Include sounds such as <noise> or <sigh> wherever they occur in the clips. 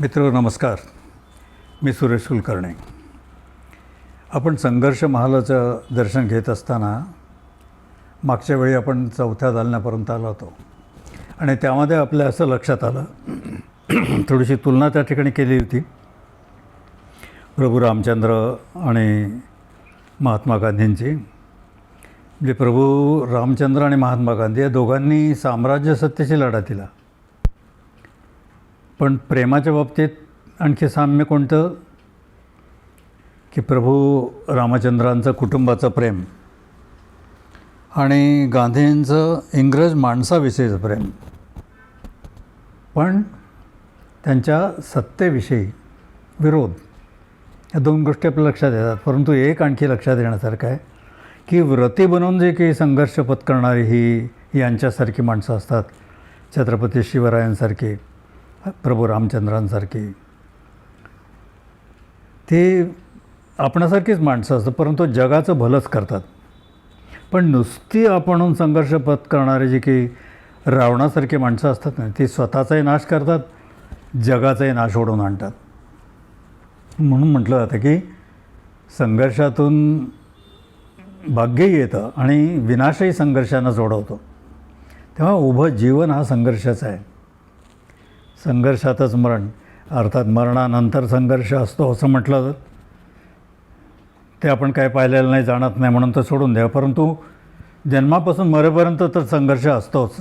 मित्र नमस्कार. मी सुरेश कुलकर्णी. आपण संघर्ष महालाचं दर्शन घेत असताना मागच्या वेळी आपण चौथ्या दालण्यापर्यंत आलो होतो. आणि त्यामध्ये आपल्या असं लक्षात आलं थोडीशी तुलना त्या ठिकाणी केली होती. प्रभू रामचंद्र आणि महात्मा गांधींची. म्हणजे प्रभू रामचंद्र आणि महात्मा गांधी या दोघांनी साम्राज्य सत्तेची लढा दिला. पण प्रेमाच्या बाबतीत आणखी साम्य कोणतं? की प्रभू रामचंद्रांचं कुटुंबाचं प्रेम आणि गांधींचं इंग्रज माणसाविषयीचं प्रेम. पण त्यांच्या सत्तेविषयी विरोध या दोन गोष्टी आपल्या लक्षात येतात. परंतु एक आणखी लक्षात येण्यासारखं आहे की व्रती बनवून जे काही संघर्ष पत्करणारी ही यांच्यासारखी माणसं असतात छत्रपती शिवरायांसारखी. प्रभू रामचंद्रांसारखी. ते आपणासारखीच माणसं असतात परंतु जगाचं भलंच करतात. पण नुसती आपण संघर्ष करणारे जे की रावणासारखी माणसं असतात ना ती स्वतःचाही नाश करतात जगाचाही नाश ओढून आणतात. म्हणून म्हटलं जातं की संघर्षातून भाग्यही येतं आणि विनाशही संघर्षानं जोडवतो. तेव्हा उभं जीवन हा संघर्षाचा आहे. संघर्षातच मरण. अर्थात मरणानंतर संघर्ष असतो असं म्हटलं ते आपण काय पाहिलेलं नाही जाणत नाही म्हणून तर सोडून द्या. परंतु जन्मापासून मरेपर्यंत तर संघर्ष असतोच.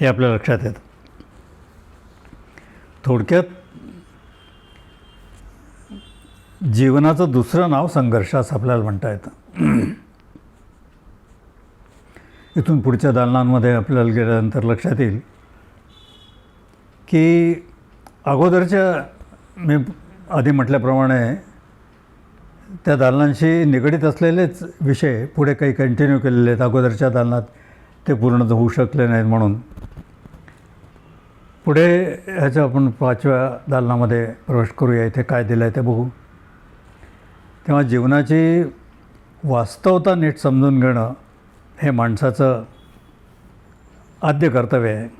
हे आपल्या लक्षात येतं. थोडक्यात जीवनाचं दुसरं नाव संघर्ष असं आपल्याला म्हणता येतं. इथून पुढच्या दालनांमध्ये आपल्याला गेल्यानंतर लक्षात येईल. की अगोदरच्या मी आधी म्हटल्याप्रमाणे त्या दालनांशी निगडीत असलेलेच विषय पुढे काही कंटिन्यू केलेले आहेत. अगोदरच्या दालनात ते पूर्ण होऊ शकले नाहीत म्हणून. पुढे ह्याच्या आपण पाचव्या दालनामध्ये प्रवेश करूया. इथे काय दिलं आहे ते बघू. तेव्हा जीवनाची वास्तवता नीट समजून घेणं हे माणसाचं आद्य कर्तव्य आहे.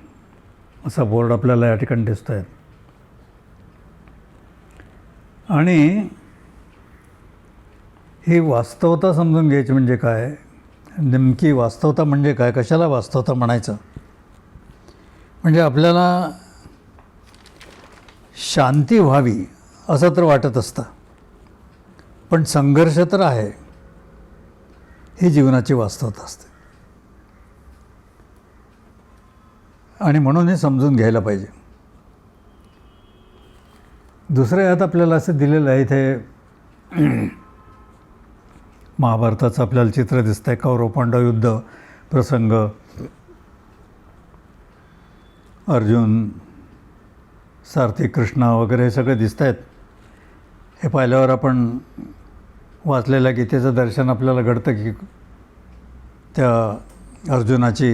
असा बोर्ड आपल्याला या ठिकाणी दिसत आहे आणि ही वास्तवता समजून घ्यायची म्हणजे काय? नेमकी वास्तवता म्हणजे काय? कशाला वास्तवता म्हणायचं? म्हणजे आपल्याला शांती व्हावी असं तर वाटत असतं. पण संघर्ष तर आहे. ही जीवनाची वास्तवता असते. आणि म्हणून हे समजून घ्यायला पाहिजे. दुसऱ्या यात आपल्याला असं दिलेलं आहे इथे महाभारताचं आपल्याला चित्र दिसतं आहे कौरव पांडव युद्ध प्रसंग. अर्जुन सारथी कृष्णा वगैरे हे सगळे दिसत आहेत हे पाहिल्यावर आपण वाचलेल्या गीतेचं दर्शन आपल्याला घडतं की त्या अर्जुनाची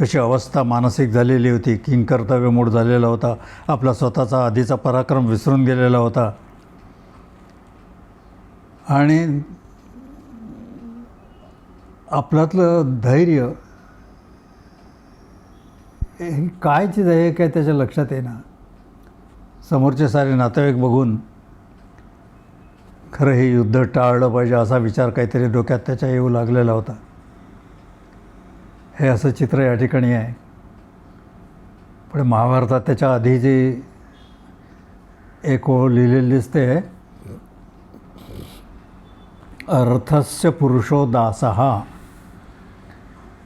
कशी अवस्था मानसिक झालेली होती किंग कर्तव्य मूड झालेला होता आपला स्वतःचा आधीचा पराक्रम विसरून गेलेला होता. आणि आपल्यातलं धैर्य हे काय चीज आहे काय त्याच्या लक्षात येणार समोरचे सारे नातेवाईक बघून खरं हे युद्ध टाळलं पाहिजे असा विचार काहीतरी डोक्यात त्याच्या येऊ लागलेला होता. हे असं चित्र या ठिकाणी आहे. पण महाभारतात त्याच्या आधी जी एक ओळ लिहिलेली दिसते अर्थस्य पुरुषो दासहा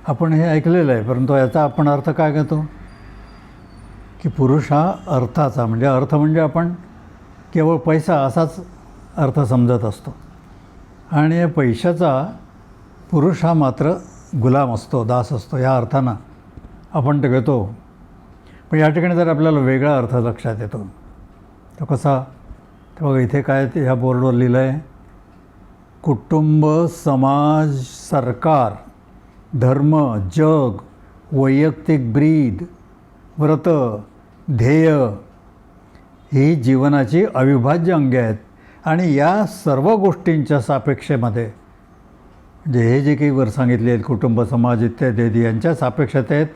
आपण हे ऐकलेलं आहे परंतु याचा आपण अर्थ काय घेतो? की पुरुष हा अर्थाचा म्हणजे अर्थ म्हणजे आपण केवळ पैसा असाच अर्थ समजत असतो. आणि या पैशाचा पुरुष हा मात्र गुलाम असतो दास असतो या अर्थानं आपण ते घेतो. पण या ठिकाणी जर आपल्याला वेगळा अर्थ लक्षात येतो तो कसा? तर बघा इथे काय ते ह्या बोर्डवर लिहिलं आहे कुटुंब समाज सरकार धर्म जग वैयक्तिक ब्रीद व्रत ध्येय ही जीवनाची अविभाज्य अंगे आहेत. आणि या सर्व गोष्टींच्या सापेक्षेमध्ये जे हे जे काही वर सांगितले आहेत कुटुंब समाज इत्यादी यांच्या सापेक्षतेत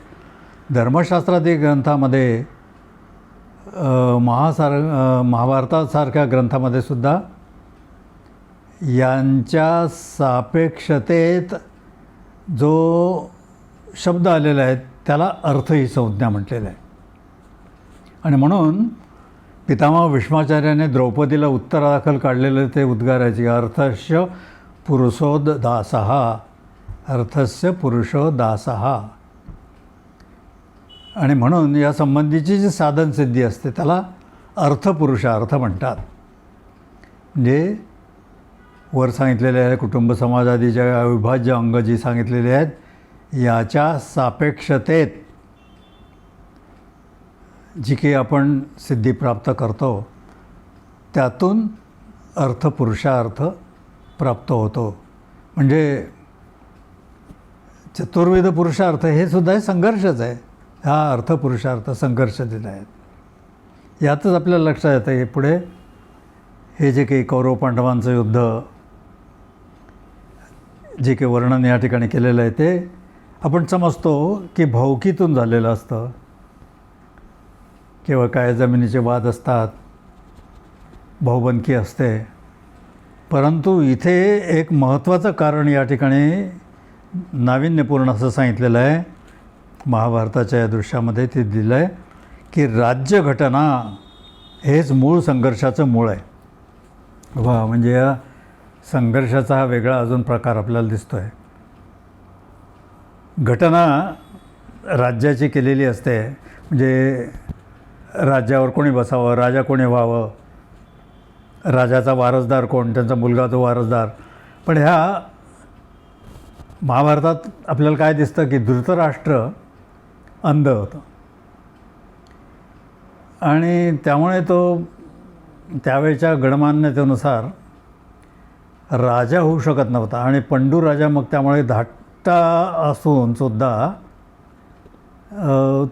धर्मशास्त्रातील ग्रंथामध्ये महासार महाभारतासारख्या ग्रंथामध्ये सुद्धा यांच्या सापेक्षतेत जो शब्द आलेला आहे त्याला अर्थ ही संज्ञा म्हटलेला आहे. आणि म्हणून पितामह भीष्माचार्याने द्रौपदीला उत्तरादाखल काढलेलं ते उद्गारायचे अर्थश पुरुषो दासहा अर्थस्य पुरुषो दासहा आणि म्हणून या संबंधीची जी साधनसिद्धी असते त्याला अर्थपुरुषार्थ म्हणतात. म्हणजे वर सांगितलेले आहे कुटुंब समाजादीच्या अविभाज्य अंग जी सांगितलेली आहेत याच्या सापेक्षतेत जी काही आपण सिद्धी प्राप्त करतो त्यातून अर्थपुरुषार्थ प्राप्त होतो. म्हणजे चतुर्विध पुरुषार्थ हे सुद्धा हे संघर्षच आहे. हा अर्थपुरुषार्थ संघर्ष दिला आहे. यातच आपल्याला लक्षात येतं हे पुढे. हे जे काही कौरव पांडवांचं युद्ध जे काही वर्णन या ठिकाणी केलेलं आहे ते आपण समजतो की भावकीतून झालेलं असतं. किंवा काय जमिनीचे वाद असतात भाऊबंदकी असते परंतु इथे एक महत्त्वाचं कारण या ठिकाणी नाविन्यपूर्ण असं सांगितलेलं आहे. महाभारताच्या या दृश्यामध्ये ते दिलं आहे की राज्यघटना हेच मूळ संघर्षाचं मूळ आहे. वा म्हणजे या संघर्षाचा हा वेगळा अजून प्रकार आपल्याला दिसतो आहे घटना राज्याची केलेली असते. म्हणजे राज्यावर कोणी बसावं राजा कोणी व्हावं राजाचा वारसदार कोण त्यांचा मुलगा तो वारसदार. पण ह्या महाभारतात आपल्याला काय दिसतं की धृतराष्ट्र अंध होतं. आणि त्यामुळे तो त्यावेळच्या गणमान्यतेनुसार राजा होऊ शकत नव्हता. आणि पंडू राजा मग त्यामुळे धाट्टा असून सुद्धा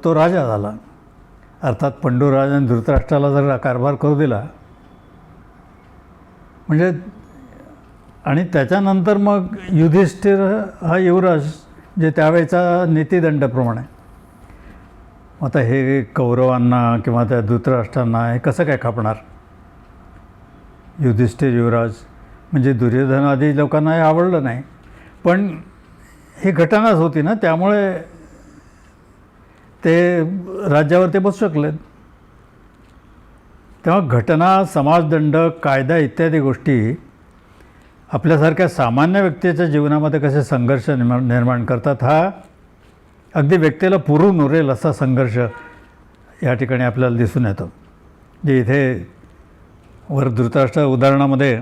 तो राजा झाला. अर्थात पंडू राजाने धृतराष्ट्राला जर कारभार करू दिला म्हणजे आणि त्याच्यानंतर मग युधिष्ठिर हा युवराज जे त्यावेळेचा नीतिदंडाप्रमाणे. आता हे कौरवांना किंवा त्या धृतराष्ट्रांना हे कसं काय खापणार? युधिष्ठिर युवराज म्हणजे दुर्योधन आदी लोकांना हे आवडलं नाही. पण ही घटनाच होती ना त्यामुळे ते राज्यावर ते बसू शकलेत. तेव्हा घटना समाजदंड कायदा इत्यादी गोष्टी आपल्यासारख्या सामान्य व्यक्तीच्या जीवनामध्ये कसे संघर्ष निर्माण निर्माण करतात हा अगदी व्यक्तीला पुरून उरेल असा संघर्ष या ठिकाणी आपल्याला दिसून येतो. जे इथे वर धृतराष्ट्र उदाहरणामध्ये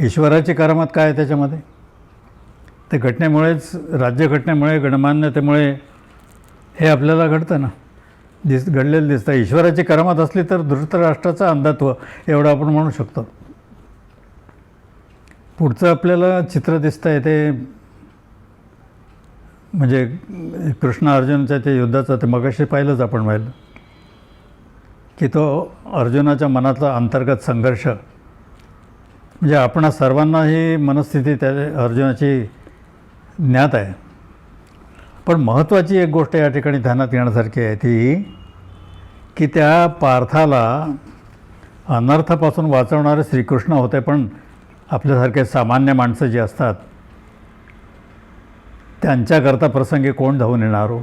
ईश्वराची करामत काय आहे त्याच्यामध्ये? ते घटनेमुळेच राज्यघटनेमुळे गणमान्यतेमुळे हे आपल्याला घडतं ना. दिस घडलेलं दिसतं. ईश्वराची करमत असली तर धृतराष्ट्राचं अंधत्व एवढं आपण म्हणू शकतो. पुढचं आपल्याला चित्र दिसतं आहे ते म्हणजे कृष्ण अर्जुनाच्या ते युद्धाचं ते मगाशी पाहिलंच आपण पाहिलं की तो अर्जुनाच्या मनातला अंतर्गत संघर्ष. म्हणजे आपणा सर्वांना ही मनस्थिती त्या अर्जुनाची ज्ञात आहे. पण महत्त्वाची एक गोष्ट या ठिकाणी ध्यानात येण्यासारखी आहे ती की त्या पार्थाला अनर्थापासून वाचवणारे श्रीकृष्ण होते पण आपल्यासारखे सामान्य माणसं जी असतात त्यांच्याकरता प्रसंगी कोण धावून येणार हो?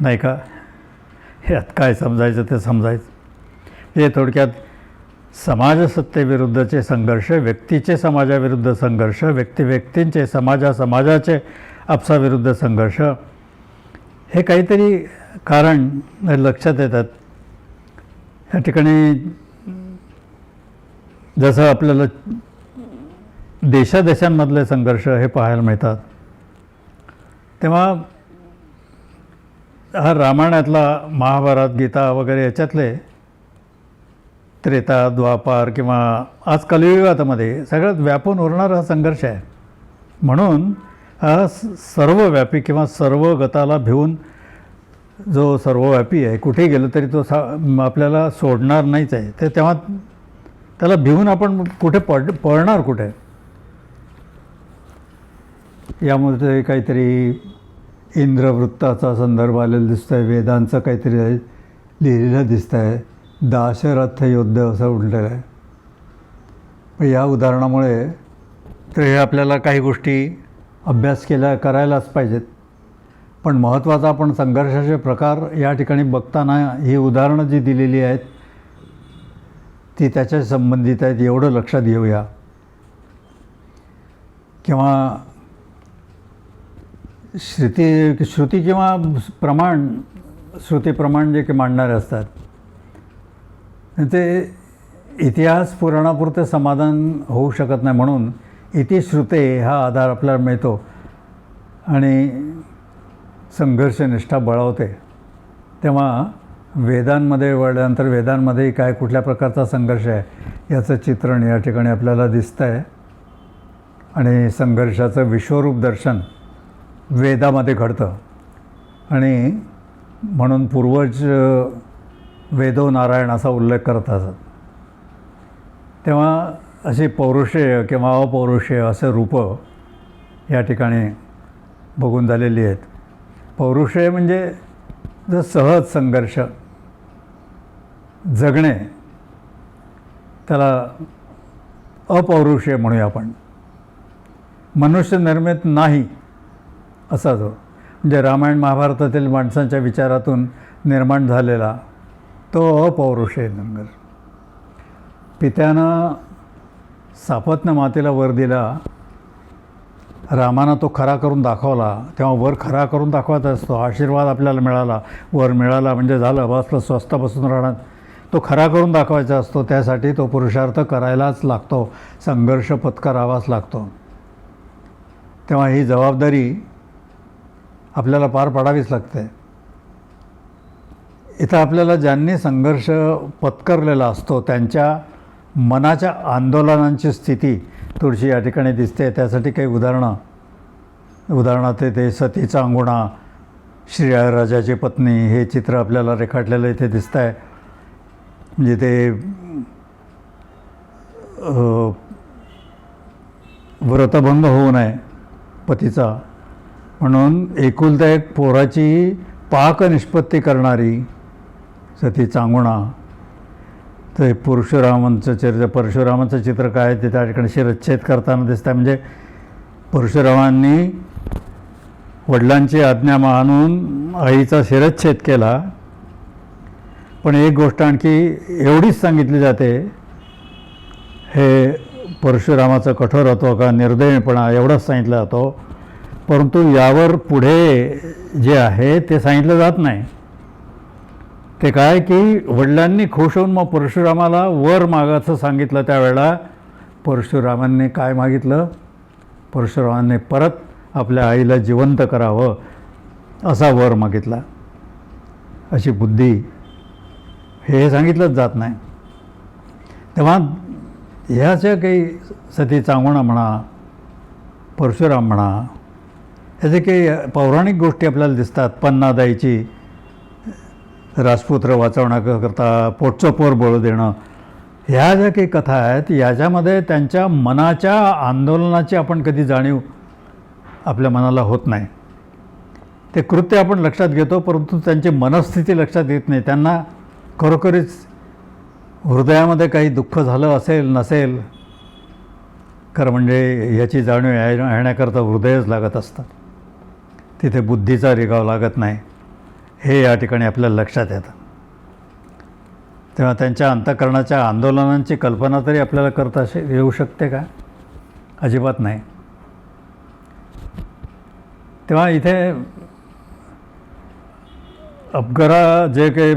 नाही का? ह्यात काय समजायचं ते समजायचं. हे थोडक्यात समाजसत्तेविरुद्धचे संघर्ष व्यक्तीचे समाजाविरुद्ध संघर्ष व्यक्ती व्यक्तींचे समाजा समाजाचे आपसाविरुद्ध संघर्ष. हे काहीतरी कारण लक्षात येतात. या ठिकाणी जसं आपल्याला देशादेशांमधले संघर्ष हे पाहायला मिळतात. तेव्हा हा रामायणातला महाभारत गीता वगैरे याच्यातले त्रेता द्वापार किंवा आज कलियुगातमध्ये सगळ्यात व्यापून उरणारा हा संघर्ष आहे. म्हणून सर्वव्यापी किंवा सर्व गताला भिवून जो सर्वव्यापी आहे कुठे गेलं तरी तो सा आपल्याला सोडणार नाहीच आहे. ते तेव्हा त्याला भिवून आपण कुठे पड पळणार कुठे? यामध्ये काहीतरी इंद्रवृत्ताचा संदर्भ आलेला दिसत आहे वेदांचं काहीतरी लिहिलेलं दिसतं आहे दाशरथ योद्ध असं उलटलं आहे या उदाहरणामुळे तर हे आपल्याला काही गोष्टी अभ्यास केला करायलाच पाहिजेत. पण महत्त्वाचा आपण संघर्षाचे प्रकार या ठिकाणी बघताना ही उदाहरणं जी दिलेली आहेत ती त्याच्या संबंधित आहेत एवढं लक्षात घेऊया. किंवा श्रुती श्रुती किंवा प्रमाण श्रुती प्रमाण जे की मांडणारे असतात. ते इतिहास पुराणापुरते समाधान होऊ शकत नाही म्हणून इतिश्रुते हा आधार आपल्याला मिळतो. आणि संघर्षनिष्ठा बळावते. तेव्हा वेदांमध्ये वळल्यानंतर वेदांमध्ये काय कुठल्या प्रकारचा संघर्ष आहे याचं चित्रण या ठिकाणी आपल्याला दिसतं आहे आणि संघर्षाचं विश्वरूप दर्शन वेदामध्ये घडतं. आणि म्हणून पूर्वज वेदो नारायण असा उल्लेख करत असत तेव्हा अशी पौरुषेय किंवा अपौरुषेय असं रूपं या ठिकाणी बघून झालेली आहेत. पौरुषेय म्हणजे जर सहज संघर्ष जगणे त्याला अपौरुषेय म्हणूया आपण. मनुष्य निर्मित नाही असा जो म्हणजे रामायण महाभारतातील माणसांच्या विचारातून निर्माण झालेला तो अपौरुषेय नंगर पित्यानं सापत्न मातेला वर दिला. रामानं तो खरा करून दाखवला. तेव्हा वर खरा करून दाखवायचा असतो. आशीर्वाद आपल्याला मिळाला. वर मिळाला म्हणजे झालं. बसलं स्वस्त बसून राहणार. तो खरा करून दाखवायचा असतो. त्यासाठी तो पुरुषार्थ करायलाच लागतो. संघर्ष पत्करावाच लागतो. तेव्हा ही जबाबदारी आपल्याला पार पाडावीच लागते. इथं आपल्याला ज्यांनी संघर्ष पत्करलेला असतो त्यांच्या मनाच्या आंदोलनांची स्थिती थोडीशी या ठिकाणी दिसते. त्यासाठी काही उदाहरणं. उदाहरणार्थ ते सतीचा अंगुणा श्रीराजाची पत्नी हे चित्र आपल्याला रेखाटलेलं इथे दिसत आहे म्हणजे ते व्रतभंग होऊ नये पतीचा. म्हणून एकुलता एक पोराची पाक निष्पत्ती करणारी सती चांगुणा ते परशुरामांचं चरित्र परशुरामाचं चित्र काय आहे ते त्या ठिकाणी शिरच्छेद करताना दिसतं म्हणजे परशुरामांनी वडिलांची आज्ञा मानून आईचा शिरच्छेद केला. पण एक गोष्ट आणखी एवढीच सांगितली जाते हे परशुरामाचं कठोरत्व का निर्दयपणा एवढंच सांगितलं जातो. परंतु यावर पुढे जे आहे ते सांगितलं जात नाही. ते काय की वडिलांनी खुश होऊन मग परशुरामाला वर मागाचं सांगितलं त्यावेळेला. परशुरामांनी काय मागितलं? परशुरामांनी परत आपल्या आईला जिवंत करावं असा वर मागितला. अशी बुद्धी हे सांगितलंच जात नाही. तेव्हा ह्याच्या काही सती चांगुणा म्हणा परशुराम म्हणा ह्याचे काही पौराणिक गोष्टी आपल्याला दिसतात पन्नादाईची राजपुत्र वाचवण्याकरता पोटचं पोर बळ देणं. ह्या ज्या काही कथा आहेत याच्यामध्ये त्यांच्या मनाच्या आंदोलनाची आपण कधी जाणीव आपल्या मनाला होत नाही. ते कृत्य आपण लक्षात घेतो परंतु त्यांची मनस्थिती लक्षात येत नाही. त्यांना खरोखरीच हृदयामध्ये काही दुःख झालं असेल नसेल खरं म्हणजे याची जाणीव येण्याकरता हृदयच लागत असतात. तिथे बुद्धीचा रिगाव लागत नाही. हे या ठिकाणी आपल्याला लक्षात येतं. तेव्हा त्यांच्या अंतकरणाच्या आंदोलनांची कल्पना तरी आपल्याला करता येऊ शकते का? अजिबात नाही. तेव्हा इथे अफगरा जे काही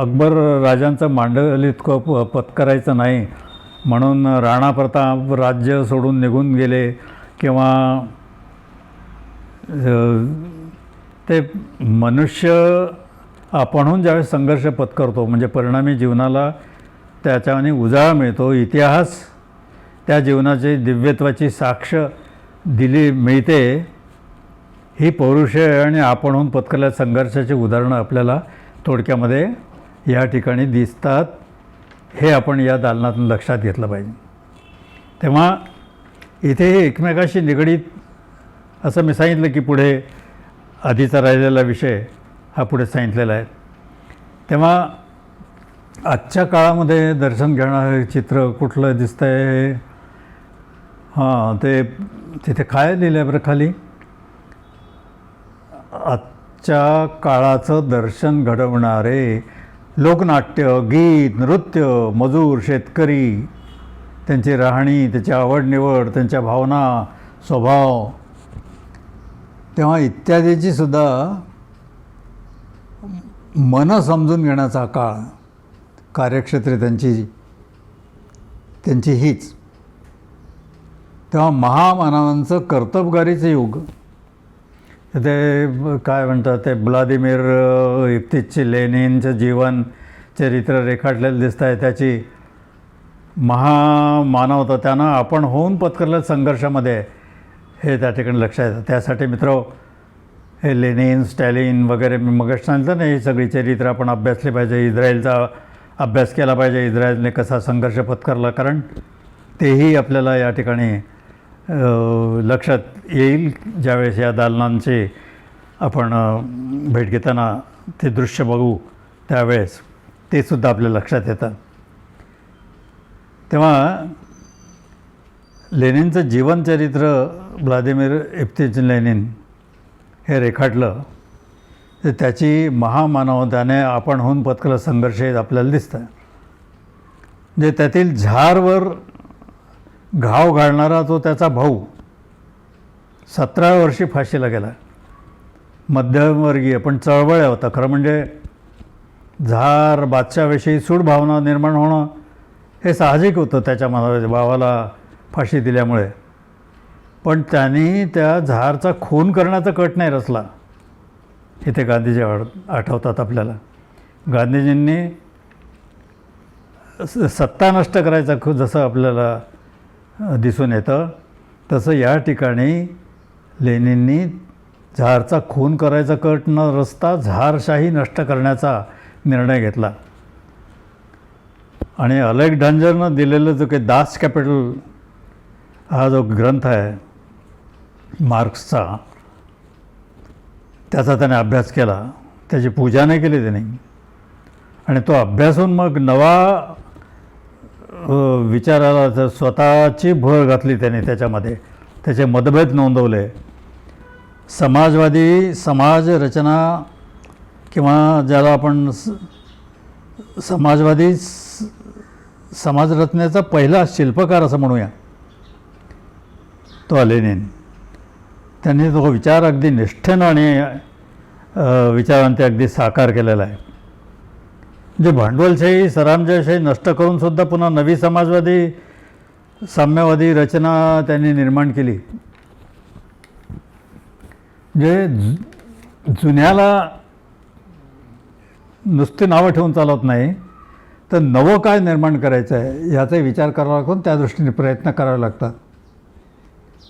अकबर राजांचं मांडल इतकं प- पत्करायचं नाही म्हणून राणा प्रताप राज्य सोडून निघून गेले किंवा ते मनुष्य आपणहून ज्यावेळेस संघर्ष पत्करतो म्हणजे परिणामी जीवनाला त्याच्याने उजाळा मिळतो इतिहास त्या जीवनाची दिव्यत्वाची साक्ष दिली मिळते ही पौरुष आणि आपणहून पत्करल्या संघर्षाची उदाहरणं आपल्याला थोडक्यामध्ये या ठिकाणी दिसतात. हे आपण या दालनातून लक्षात घेतलं पाहिजे. तेव्हा इथे हे एकमेकाशी निगडीत असं मी सांगितलं की पुढे आधीचा राहिलेला विषय हा पुढे सांगितलेला आहे. तेव्हा आजच्या काळामध्ये दर्शन घेणारे चित्र कुठलं दिसतं आहे हां ते तिथे काय लिहिलं आहे बरं खाली? आजच्या काळाचं दर्शन घडवणारे लोकनाट्य गीत नृत्य मजूर शेतकरी त्यांची राहणी त्याची आवडनिवड त्यांच्या भावना स्वभाव तेव्हा इत्यादीची सुद्धा मन समजून घेण्याचा काळ कार्यक्षेत्रे त्यांची त्यांची हीच. तेव्हा महामानवांचं कर्तबगारीचं युग. ते काय म्हणतात ते ब्लादिमीर इफ्तितचे लेनिनचं जीवन चरित्र रेखाटलेलं दिसत आहे त्याची महामानवता त्यांना आपण होऊन पत्करलेल्या संघर्षामध्ये हे त्या ठिकाणी लक्षात येतं त्यासाठी मित्र हे लेनिन स्टॅलिन वगैरे मी मगच सांगितलं ना ही सगळी चरित्र आपण अभ्यासली पाहिजे. इस्रायलचा अभ्यास केला पाहिजे. इस्रायलने कसा संघर्ष पत्करला कारण तेही आपल्याला या ठिकाणी लक्षात येईल. ज्यावेळेस या दालनांचे आपण भेट घेताना ते दृश्य बघू त्यावेळेस ते सुद्धा आपल्या लक्षात येतं तेव्हा लेनिनचं जीवनचरित्र व्लादिमीर इफ्तिच लेनिन हे रेखाटलं तर त्याची महामानवताने आपणहून होऊन संघर्ष आपल्याला दिसतं म्हणजे त्यातील झारवर घाव घालणारा तो त्याचा भाऊ सतरा वर्षी फाशीला गेला. मध्यमवर्गीय पण चळवळ होता. खरं म्हणजे झार बादशाविषयी सूडभावना निर्माण होणं हे साहजिक होतं त्याच्या मनामध्ये भावाला फाशी दिल्यामुळे. पण त्यांनी त्या झारचा खून करण्याचा कट नाही रचला. इथे गांधीजी आठवतात आपल्याला. गांधीजींनी स- सत्ता नष्ट करायचा खूप जसं आपल्याला दिसून येतं तसं या ठिकाणी लेणींनी झारचा खून करायचा कट न रचता झारशाही नष्ट करण्याचा निर्णय घेतला. आणि अलेक्झांडरनं दिलेलं जो काही दास कॅपिटल हा जो ग्रंथ आहे मार्क्सचा त्याचा त्याने अभ्यास केला. त्याची पूजा नाही केली त्याने. आणि तो अभ्यासून मग नवा विचाराला तर स्वतःची भर घातली त्याने त्याच्यामध्ये. त्याचे मतभेद नोंदवले. समाजवादी समाज रचना किंवा ज्याला आपण स- समाजवादी समाजरचनेचा पहिला शिल्पकार असं म्हणूया तो लेनिन. त्यांनी तो विचार अगदी निष्ठेनं आणि अ, विचारांते अगदी साकार केलेला आहे. म्हणजे भांडवलशाही सरामजयशाही नष्ट करून सुद्धा पुन्हा नवी समाजवादी साम्यवादी रचना त्यांनी निर्माण केली. म्हणजे जुन्याला नुसती नावं ठेवून चालत नाही तर नवं काय निर्माण करायचं आहे याचाही विचार करावा लागतो त्या दृष्टीने प्रयत्न करावे लागतात.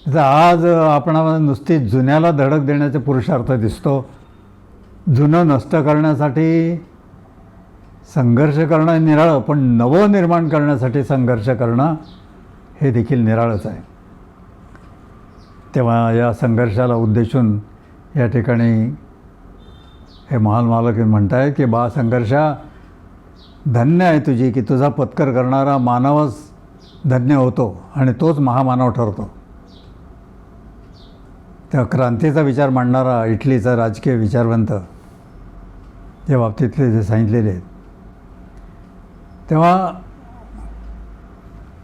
जर आज आपणाला नुसती जुन्याला धडक देण्याचे पुरुषार्थ दिसतो. जुनं नष्ट करण्यासाठी संघर्ष करणं निराळं पण नवं निर्माण करण्यासाठी संघर्ष करणं हे देखील निराळंच आहे. तेव्हा या संघर्षाला उद्देशून या ठिकाणी हे महान मालक म्हणत आहेत की बा संघर्षा धन्य आहे तुझी की तुझा पत्कर करणारा मानवच धन्य होतो आणि तोच महामानव ठरतो. त्या क्रांतीचा विचार मांडणारा इटलीचा राजकीय विचारवंत या बाबतीतले जे सांगितलेले आहेत. तेव्हा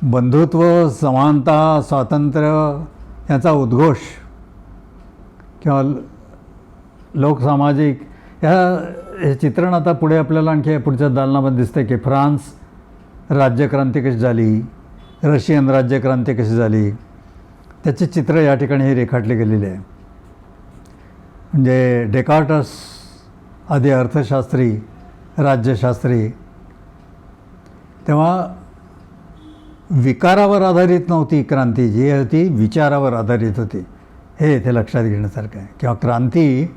बंधुत्व समानता स्वातंत्र्य याचा उद्घोष किंवा ल- लोकसामाजिक ह्या हे चित्रण आता पुढे आपल्याला आणखी पुढच्या दालनामध्ये दिसतं की फ्रान्स राज्यक्रांती कशी झाली रशियन राज्यक्रांती कशी झाली त्याचे चित्र या ठिकाणी हे रेखाटले गेलेले आहे. म्हणजे डेकार्टस आदी अर्थशास्त्री राज्यशास्त्री तेव्हा विकारावर आधारित नव्हती क्रांती जी होती विचारावर आधारित होती. हे इथे लक्षात घेण्यासारखं आहे. किंवा क्रांती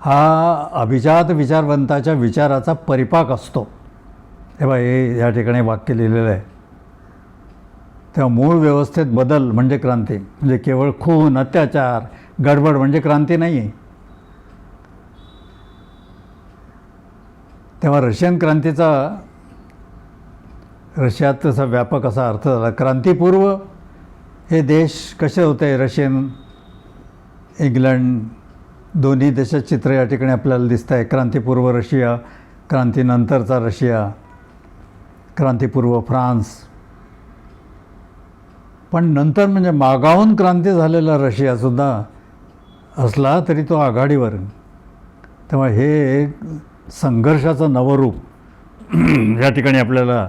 हा अभिजात विचारवंताच्या विचाराचा परिपाक असतो. तेव्हा हे या ठिकाणी वाक्य लिहिलेलं आहे. तेव्हा मूळ व्यवस्थेत बदल म्हणजे क्रांती. म्हणजे केवळ खून अत्याचार गडबड म्हणजे क्रांती नाही आहे तेव्हा रशियन क्रांतीचा रशियात तसा व्यापक असा अर्थ झाला. क्रांतीपूर्व हे देश कसे होते? रशियन इंग्लंड दोन्ही देशात चित्र या ठिकाणी आपल्याला दिसत आहे क्रांतीपूर्व रशिया क्रांतीनंतरचा रशिया क्रांतीपूर्व फ्रान्स. पण नंतर म्हणजे मागाहून क्रांती झालेला रशियासुद्धा असला तरी तो आघाडीवर तेव्हा हे एक संघर्षाचं नवरूप <clears throat> या ठिकाणी आपल्याला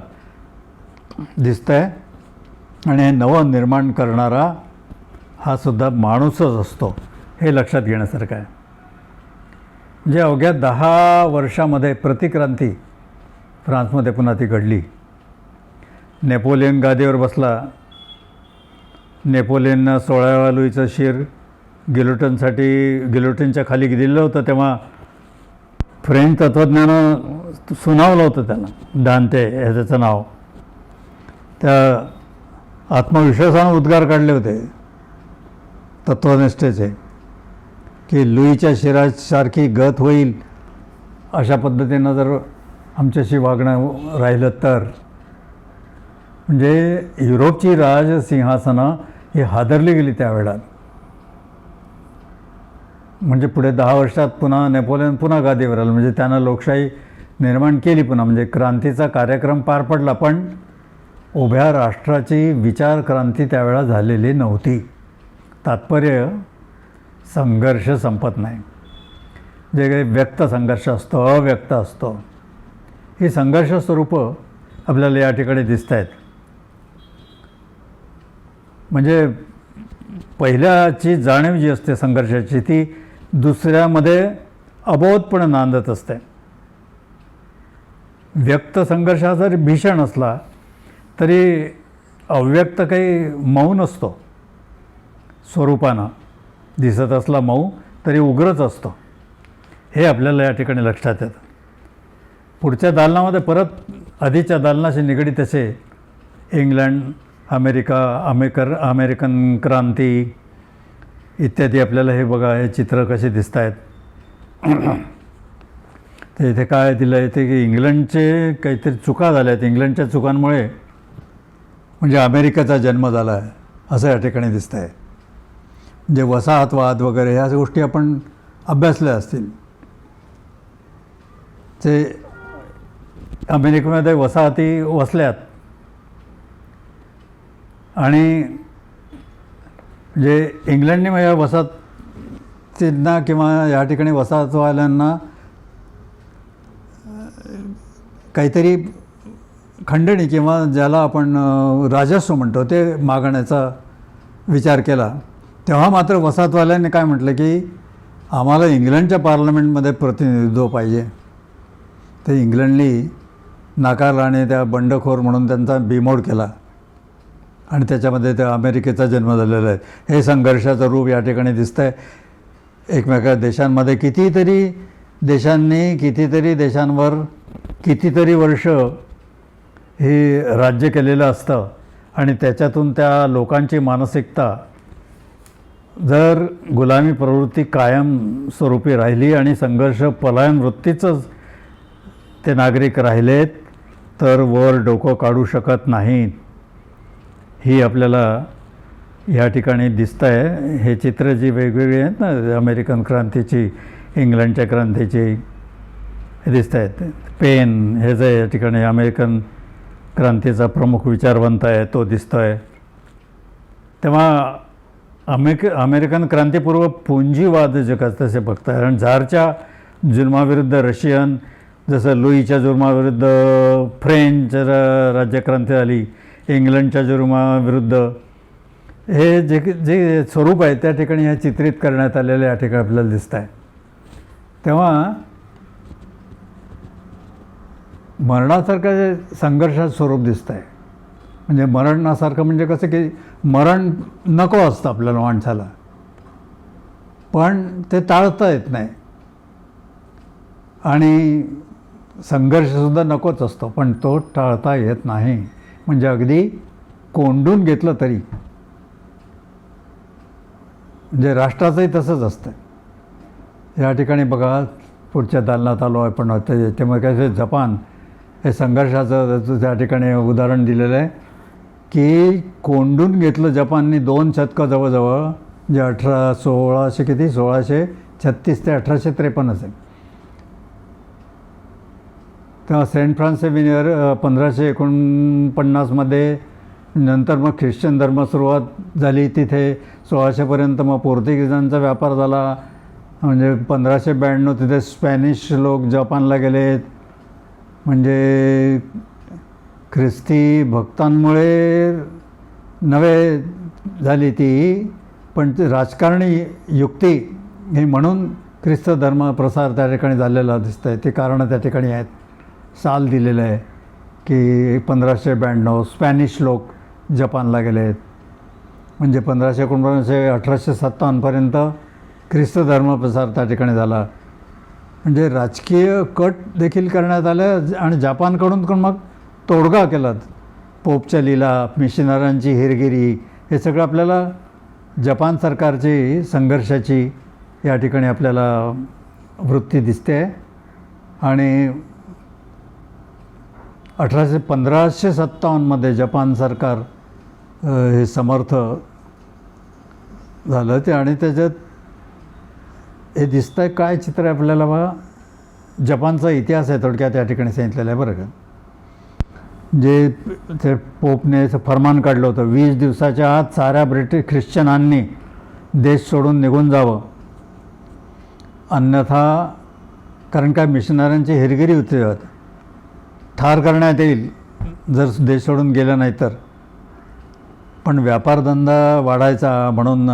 दिसतं आहे आणि हे नवं निर्माण करणारा हा सुद्धा माणूसच असतो हे लक्षात घेण्यासारखं आहे. म्हणजे अवघ्या दहा वर्षामध्ये प्रतिक्रांती फ्रान्समध्ये पुन्हा ती घडली. नेपोलियन गादीवर बसला नेपोलियननं सोळाव्या लुईचं शिर गिलोटनसाठी गिलोटनच्या खाली दिलं होतं तेव्हा फ्रेंच तत्त्वज्ञानं सुनावलं होतं त्याला दांते हे त्याचं नाव. त्या आत्मविश्वासानं उद्गार काढले होते तत्त्वनिष्ठेचे की लुईच्या शिरासारखी गत होईल अशा पद्धतीनं जर आमच्याशी वागणं राहिलं तर. म्हणजे युरोपची राजसिंहासनं ही हादरली गेली त्यावेळात म्हणजे पुढे दहा वर्षात पुन्हा नेपोलियन पुन्हा गादीवर आलं म्हणजे त्यानं लोकशाही निर्माण केली पुन्हा. म्हणजे क्रांतीचा कार्यक्रम पार पडला पण उभ्या राष्ट्राची विचार क्रांती त्यावेळा झालेली नव्हती. तात्पर्य संघर्ष संपत नाही. जे काही व्यक्त संघर्ष असतो अव्यक्त असतो. ही संघर्ष स्वरूपं आपल्याला या ठिकाणी दिसत आहेत म्हणजे पहिल्याची जाणीव जी असते संघर्षाची ती दुसऱ्यामध्ये अबोधपणे नांदत असते. व्यक्त संघर्ष हा जरी भीषण असला तरी अव्यक्त काही मऊ नसतो. स्वरूपानं दिसत असला मऊ तरी उग्रच असतो. हे आपल्याला या ठिकाणी लक्षात येतं. पुढच्या दालनामध्ये परत आधीच्या दालनाशी निगडीत असे इंग्लंड अमेरिका अमेकर अमेरिकन क्रांती इत्यादी आपल्याला हे बघा हे चित्र कसे दिसत आहेत <clears throat> तर इथे काय दिलं आहे ते की इंग्लंडचे काहीतरी चुका झाल्या आहेत इंग्लंडच्या चुकांमुळे म्हणजे अमेरिकेचा जन्म झाला आहे असं या ठिकाणी दिसतं आहे म्हणजे वसाहतवाद वगैरे ह्या गोष्टी आपण अभ्यासल्या असतील. ते अमेरिकेमध्ये वसाहती वसल्यात आणि जे इंग्लंडने या वसाहतींना किंवा या ठिकाणी वसाहतवाल्यांना काहीतरी खंडणी किंवा ज्याला आपण राजस्व म्हणतो ते मागण्याचा विचार केला. तेव्हा मात्र वसाहतवाल्यांनी काय म्हटलं की आम्हाला इंग्लंडच्या पार्लमेंटमध्ये प्रतिनिधित्व पाहिजे. ते इंग्लंडनी नाकारला आणि त्या बंडखोर म्हणून त्यांचा बिमोड केला. आणि त्याच्यामध्ये त्या अमेरिकेचा जन्म झालेला आहे. हे संघर्षाचं रूप या ठिकाणी दिसतं आहे एकमेका देशांमध्ये कितीतरी देशांनी कितीतरी देशांवर कितीतरी वर्ष हे राज्य केलेलं असतं. आणि त्याच्यातून त्या लोकांची मानसिकता जर गुलामी प्रवृत्ती कायम स्वरूपी राहिली आणि संघर्ष पलायन वृत्तीचंच ते नागरिक राहिलेत तर वर डोकं काढू शकत नाहीत. ही आपल्याला या ठिकाणी दिसत आहे हे चित्र जी वेगवेगळी आहेत ना अमेरिकन क्रांतीची इंग्लंडच्या क्रांतीची दिसत आहेत पेन हे जे या ठिकाणी अमेरिकन क्रांतीचा प्रमुख विचारवंत आहे तो दिसतो आहे तेव्हा अमेरिक अमेरिकन क्रांतीपूर्व पुंजीवाद जगात तसे बघताय. कारण झारच्या जुलमाविरुद्ध रशियन जसं लुईच्या जुलमाविरुद्ध फ्रेंच राज्यक्रांती झाली इंग्लंडच्या जुरुमाविरुद्ध. हे जे जे स्वरूप आहे त्या ठिकाणी ह्या चित्रित करण्यात आलेलं या ठिकाणी आपल्याला दिसत आहे तेव्हा मरणासारखं जे संघर्षाचं स्वरूप दिसतं आहे म्हणजे मरणासारखं म्हणजे कसं की मरण नको असतं आपल्याला माणसाला. पण ते टाळता येत नाही. आणि संघर्षसुद्धा नकोच असतो पण तो टाळता येत नाही. म्हणजे अगदी कोंडून घेतलं तरी. म्हणजे राष्ट्राचंही तसंच असतं या ठिकाणी बघा पुढच्या दालनात आलो आहे पण त्याच्यामुळे काय जपान हे संघर्षाचं त्या ठिकाणी उदाहरण दिलेलं आहे की कोंडून घेतलं जपाननी दोन शतकं जवळजवळ जे अठरा सोळाशे किती सोळाशे छत्तीस ते अठराशे त्रेपन्न असेल तेव्हा सेंट फ्रान्स सेमिनियर पंधराशे एकोणपन्नासमध्ये नंतर मग ख्रिश्चन धर्म सुरुवात झाली तिथे. सोळाशेपर्यंत मग पोर्तुगीजांचा व्यापार झाला. म्हणजे पंधराशे ब्याण्णव तिथे स्पॅनिश लोक जपानला गेलेत म्हणजे ख्रिस्ती भक्तांमुळे नवे झाली ती पण राजकारणी युक्ती हे म्हणून ख्रिस्त धर्म प्रसार त्या ठिकाणी झालेला दिसत आहे ते कारणं त्या ठिकाणी आहेत. साल दिलेलं आहे की पंधराशे ब्याण्णव स्पॅनिश लोक जपानला गेले आहेत. म्हणजे पंधराशे एकोणपन्नासशे अठराशे सत्तावन्नपर्यंत ख्रिस्त धर्म प्रसार त्या ठिकाणी झाला. म्हणजे राजकीय कट देखील करण्यात आलं आणि जपानकडून पण मग तोडगा केला. पोपच्या लीला मिशनरांची हेरगिरी हे सगळं आपल्याला जपान सरकारची संघर्षाची या ठिकाणी आपल्याला वृत्ती दिसते. आणि अठराशे पंधराशे सत्तावन्नमध्ये जपान सरकार हे समर्थ झालं ते आणि त्याच्यात हे दिसतंय काय चित्र आहे आपल्याला बा जपानचा इतिहास आहे थोडक्यात या ठिकाणी सांगितलेलं आहे बरं का? जे ते पोपने फरमान काढलं होतं वीस दिवसाच्या आत साऱ्या ब्रिटिश ख्रिश्चनांनी देश सोडून निघून जावं. अन्यथा कारण काय? मिशनऱ्यांची हेरगिरी होती. ठार करण्यात येईल जर देश सोडून गेलं नाही तर. पण व्यापारधंदा वाढायचा म्हणून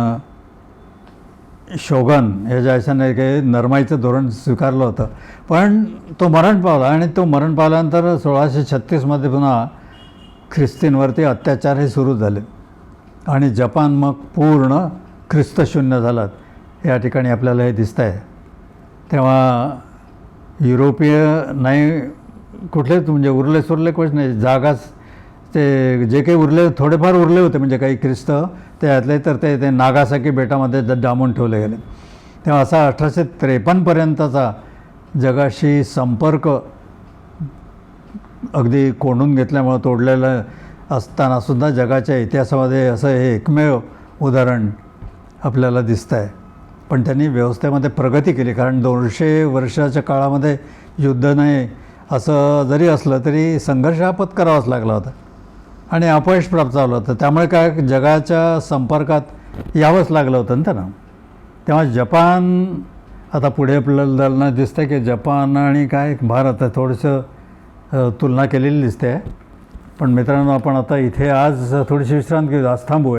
शोगन ह्याच्या अशाने काही नरमाईचं धोरण स्वीकारलं होतं. पण तो मरण पावला आणि तो मरण पावल्यानंतर सोळाशे छत्तीसमध्ये पुन्हा ख्रिस्तींवरती अत्याचार हे सुरू झाले. आणि जपान मग पूर्ण ख्रिस्तशून्य झालं या ठिकाणी आपल्याला हे दिसतं आहे तेव्हा युरोपीय नाही कुठलेच म्हणजे उरले सुरले कोच नाही. जागाच ते जे काही उरले थोडेफार उरले होते म्हणजे काही ख्रिस्त त्यातले तर ते ते नागासाकी बेटामध्ये डांबून ठेवले गेले. तेव्हा असा अठराशे त्रेपन्नपर्यंतचा जगाशी संपर्क अगदी कोंडून घेतल्यामुळं तोडलेलं असतानासुद्धा जगाच्या इतिहासामध्ये असं हे एकमेव उदाहरण आपल्याला दिसतं आहे पण त्यांनी व्यवस्थेमध्ये प्रगती केली कारण दोनशे वर्षाच्या काळामध्ये युद्ध नाही असं जरी असलं तरी संघर्ष हा पत्करावाच लागला होता. आणि अपयश प्राप्त झालं होतं. त्यामुळे काय जगाच्या संपर्कात यावंच लागलं होतं ना त्यांना. तेव्हा जपान आता पुढे आपल्याला दलना दिसतं की जपान आणि काय भारत थोडंसं तुलना केलेली दिसते. पण मित्रांनो आपण आता इथे आज थोडीशी विश्रांत घेऊ आज थांबूया.